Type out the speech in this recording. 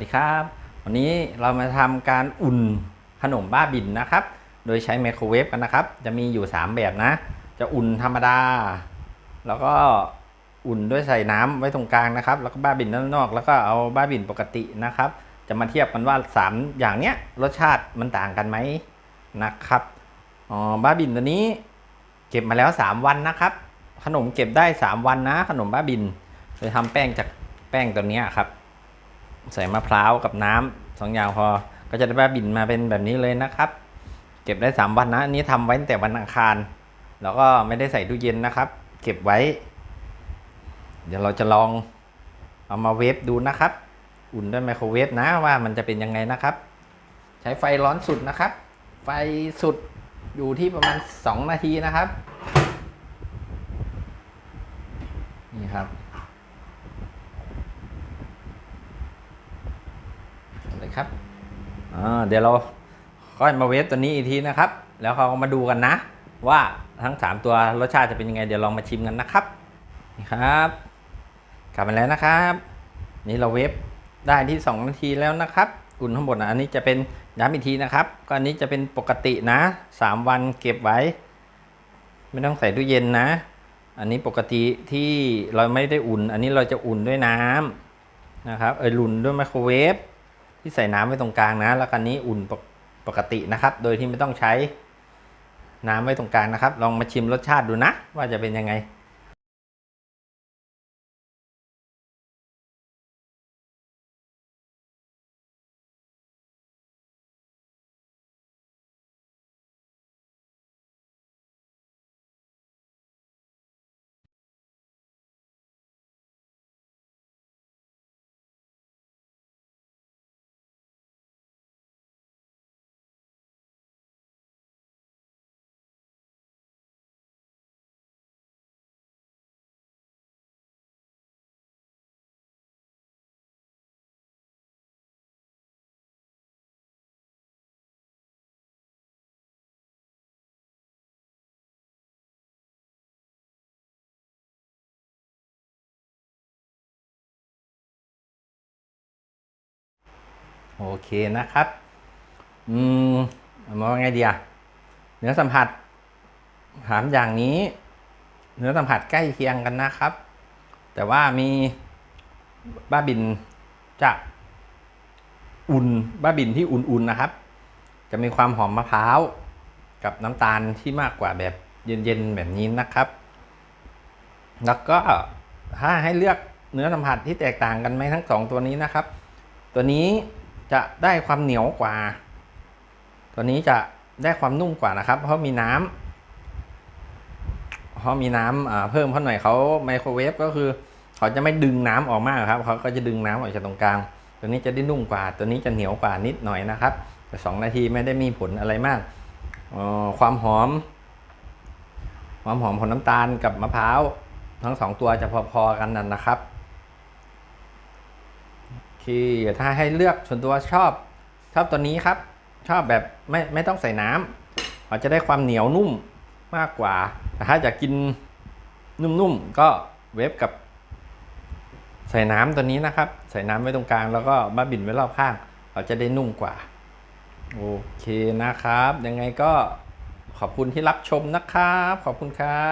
สดีครับ วันนี้เรามาทำการอุ่นขนมบ้าบินนะครับ โดยใช้ไมโครเวฟกันนะครับ จะมีอยู่ 3 แบบนะ จะอุ่นธรรมดา แล้วก็อุ่นด้วยใส่น้ำไว้ตรงกลางนะครับ แล้วก็บ้าบินด้านนอก แล้วก็เอาบ้าบินปกตินะครับ จะมาเทียบกันว่า 3 อย่างเนี้ยรสชาติมันต่างกันไหมนะครับอ๋อบ้าบินตัวนี้เก็บมาแล้ว 3 วันนะครับ ขนมเก็บได้ 3 วันนะ ขนมบ้าบินโดยทำแป้งจากแป้งตัวนี้ครับ ใส่มะพร้าวกับน้ำสองอย่างพอ ก็จะได้บ้าบินมาเป็นแบบนี้เลยนะครับ เก็บได้ 3 วันนะอันนี้ทำไว้ตั้งแต่วันอังคาร แล้วก็ไม่ได้ใส่ตู้เย็นนะครับ เก็บไว้ เดี๋ยวเราจะลองเอามาเวฟดูนะครับ อุ่นด้วยไมโครเวฟนะว่ามันจะเป็นยังไงนะครับ ใช้ไฟร้อนสุดนะครับ ไฟสุดอยู่ที่ประมาณ 2 นาทีนะครับ นี่ครับ เลยครับเดี๋ยวเราค่อยมาเวฟตัวนี้อีกทีนะครับ แล้วเขาก็มาดูกันนะ ว่าทั้ง 3 ตัวรสชาติจะเป็นยังไง เดี๋ยวลองมาชิมกันนะครับนี่ครับกลับมาแล้วนะครับ นี่เราเวฟได้ที่ 2 นาทีแล้วนะครับอุ่นทั้งหมดนะอันนี้จะเป็นย้ำอีกทีนะครับ ก็อันนี้จะเป็นปกตินะ 3 วันเก็บไว้ ไม่ต้องใส่ตู้เย็นนะ อันนี้ปกติที่เราไม่ได้อุ่น อันนี้เราจะอุ่นด้วยน้ำนะครับเอออุ่นด้วยไมโครเวฟ ที่ใส่น้ำไว้ตรงกลางนะ แล้วกันนี้อุ่นปกปกตินะครับ โดยที่ไม่ต้องใช้น้ำไว้ตรงกลางนะครับ ลองมาชิมรสชาติดูนะ ว่าจะเป็นยังไง โอเคนะครับ อืมเอามาว่าไงดีอะเนื้อสัมผัสถามอย่างนี้ เนื้อสัมผัสใกล้เคียงกันนะครับ แต่ว่ามีบ้าบินจะอุ่นบ้าบินที่อุ่นๆนะครับ จะมีความหอมมะพร้าวกับน้ำตาลที่มากกว่าแบบเย็นๆแบบนี้นะครับ แล้วก็ถ้าให้เลือกเนื้อสัมผัสที่แตกต่างกันไหมทั้งสองตัวนี้นะครับ ตัวนี้ จะได้ความเหนียวกว่า ตัวนี้จะได้ความนุ่มกว่านะครับ เพราะมีน้ำเพราะมีน้ำเพิ่มเขาหน่อยเขาไมโครเวฟก็คือเขาจะไม่ดึงน้ำออกมากครับเขาก็จะดึงน้ำออกจากตรงกลาง ตัวนี้จะได้นุ่มกว่า ตัวนี้จะเหนียวกว่านิดหน่อยนะครับ แต่สองนาทีไม่ได้มีผลอะไรมากออความหอม ความหอมของน้ำตาลกับมะพร้าวทั้งสองตัวจะพอๆกันนั่นนะครับ เคถ้าให้เลือกส่วนตัวชอบชอบตัวนี้ครับ ชอบแบบไม่ไม่ต้องใส่น้ำเขาจะได้ความเหนียวนุ่มมากกว่า แต่ถ้าอยากกินนุ่มๆก็เวฟกับ ใส่น้ำตัวนี้นะครับ ใส่น้ำไว้ตรงกลางแล้วก็มาบินไว้รอบข้าง เราจะได้นุ่มกว่า โอเคนะครับ ยังไงก็ขอบคุณที่รับชมนะครับ ขอบคุณครับ